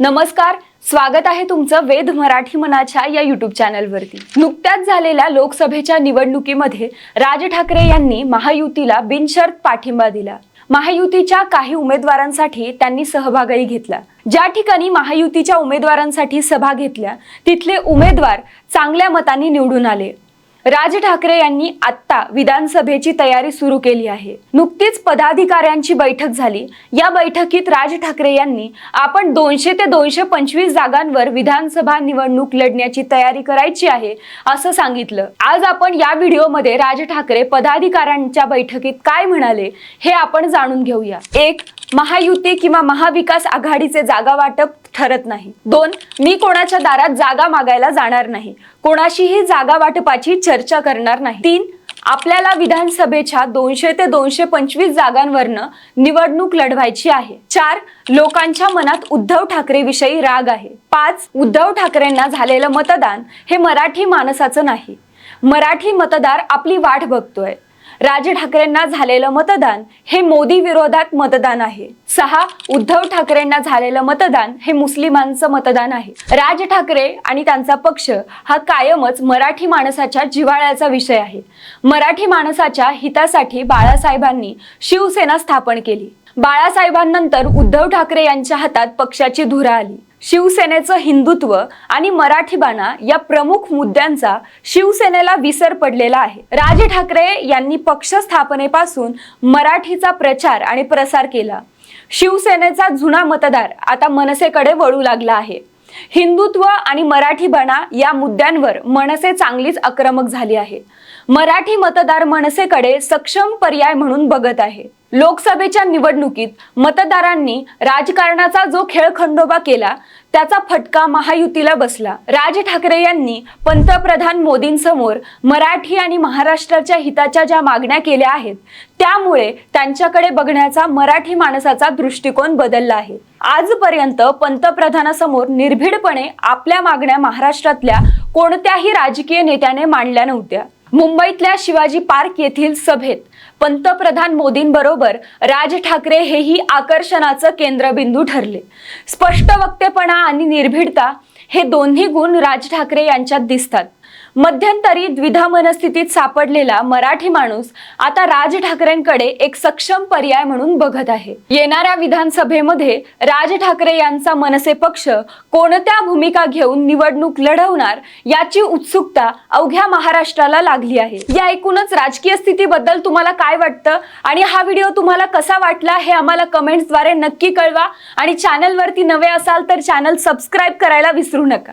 नमस्कार स्वागत आहे तुमचं वेद मराठी मनाच्या या युट्यूब चॅनलवरती नुकत्याच झालेल्या लोकसभेच्या निवडणुकीमध्ये राज ठाकरे यांनी महायुतीला बिनशर्त पाठिंबा दिला. महायुतीच्या काही उमेदवारांसाठी त्यांनी सहभागही घेतला. ज्या ठिकाणी महायुतीच्या उमेदवारांसाठी सभा घेतल्या तिथले उमेदवार चांगल्या मतांनी निवडून आले. राज ठाकरे यांनी आत्ता विधानसभेची तयारी सुरू केली आहे. नुकतीच पदाधिकाऱ्यांची बैठक झाली. या बैठकीत राज ठाकरे यांनी आपण दोनशे ते दोनशे पंचवीस जागांवर विधानसभा निवडणूक लढण्याची तयारी करायची आहे असं सांगितलं. आज आपण या व्हिडिओमध्ये राज ठाकरे पदाधिकाऱ्यांच्या बैठकीत काय म्हणाले हे आपण जाणून घेऊया. एक महायुती किंवा महाविकास आघाडीचे जागा वाटप ठरत नाही. दोन मी कोणाच्या दारात जागा मागायला जाणार नाही. कोणाशीही जागा वाटपाची चर्चा चर्चा करणार नाही. तीन आपल्याला विधानसभेच्या दोनशे ते दोनशे पंचवीस जागांवरनं निवडणूक लढवायची आहे. चार लोकांच्या मनात उद्धव ठाकरे विषयी राग आहे. पाच उद्धव ठाकरेंना झालेलं मतदान हे मराठी माणसाचं नाही. मराठी मतदार आपली वाट बघतोय. राज ठाकरेंना झालेलं मतदान हे मोदी विरोधात मतदान आहे. सहा उद्धव ठाकरेंना झालेलं मतदान हे मुस्लिमांचं मतदान आहे. राज ठाकरे आणि त्यांचा पक्ष हा कायमच मराठी माणसाच्या जिव्हाळ्याचा विषय आहे. मराठी माणसाच्या हितासाठी बाळासाहेबांनी शिवसेना स्थापन केली. बाळासाहेबांनंतर उद्धव ठाकरे यांच्या हातात पक्षाची धुरा आली. शिवसेनेचं हिंदुत्व आणि मराठीबाणा या प्रमुख मुद्द्यांचा शिवसेनेला विसर पडलेला आहे. राज ठाकरे यांनी पक्ष स्थापनेपासून मराठीचा प्रचार आणि प्रसार केला. शिवसेनेचा जुना मतदार आता मनसेकडे वळू लागला आहे. हिंदुत्व आणि मराठी बना या मुद्द्यांवर मनसे चांगलीच आक्रमक झाली आहे. मराठी मतदार मनसेकडे सक्षम पर्याय म्हणून बघत आहे. लोकसभेच्या निवडणुकीत मतदारांनी राजकारणाचा जो खेळ खंडोबा केला त्याचा फटका महायुतीला बसला. राज ठाकरे यांनी पंतप्रधान मोदींसमोर मराठी आणि महाराष्ट्राच्या हिताच्या ज्या मागण्या केल्या आहेत त्यामुळे त्यांच्याकडे बघण्याचा मराठी माणसाचा दृष्टिकोन बदलला आहे. आजपर्यंत पंतप्रधानासमोर निर्भीडपणे आपल्या मागण्या महाराष्ट्रातल्या कोणत्याही राजकीय नेत्याने मांडल्या नव्हत्या. मुंबईतल्या शिवाजी पार्क येथील सभेत पंतप्रधान मोदींबरोबर राज ठाकरे हेही आकर्षणाचं केंद्रबिंदू ठरले. स्पष्ट वक्तेपणा आणि निर्भीडता हे दोन्ही गुण राज ठाकरे यांच्यात दिसतात. मध्यंतरी द्विधा मनस्थितीत सापडलेला मराठी माणूस आता राज ठाकरेंकडे एक सक्षम पर्याय म्हणून बघत आहे. येणाऱ्या विधानसभेमध्ये राज ठाकरे यांचा मनसे पक्ष कोणत्या भूमिका घेऊन निवडणूक लढवणार याची उत्सुकता अवघ्या महाराष्ट्राला लागली आहे. या एकूणच राजकीय स्थितीबद्दल तुम्हाला काय वाटतं आणि हा व्हिडिओ तुम्हाला कसा वाटला हे आम्हाला कमेंट्सद्वारे नक्की कळवा आणि चॅनलवरती नवे असाल तर चॅनल सबस्क्राईब करायला विसरू नका.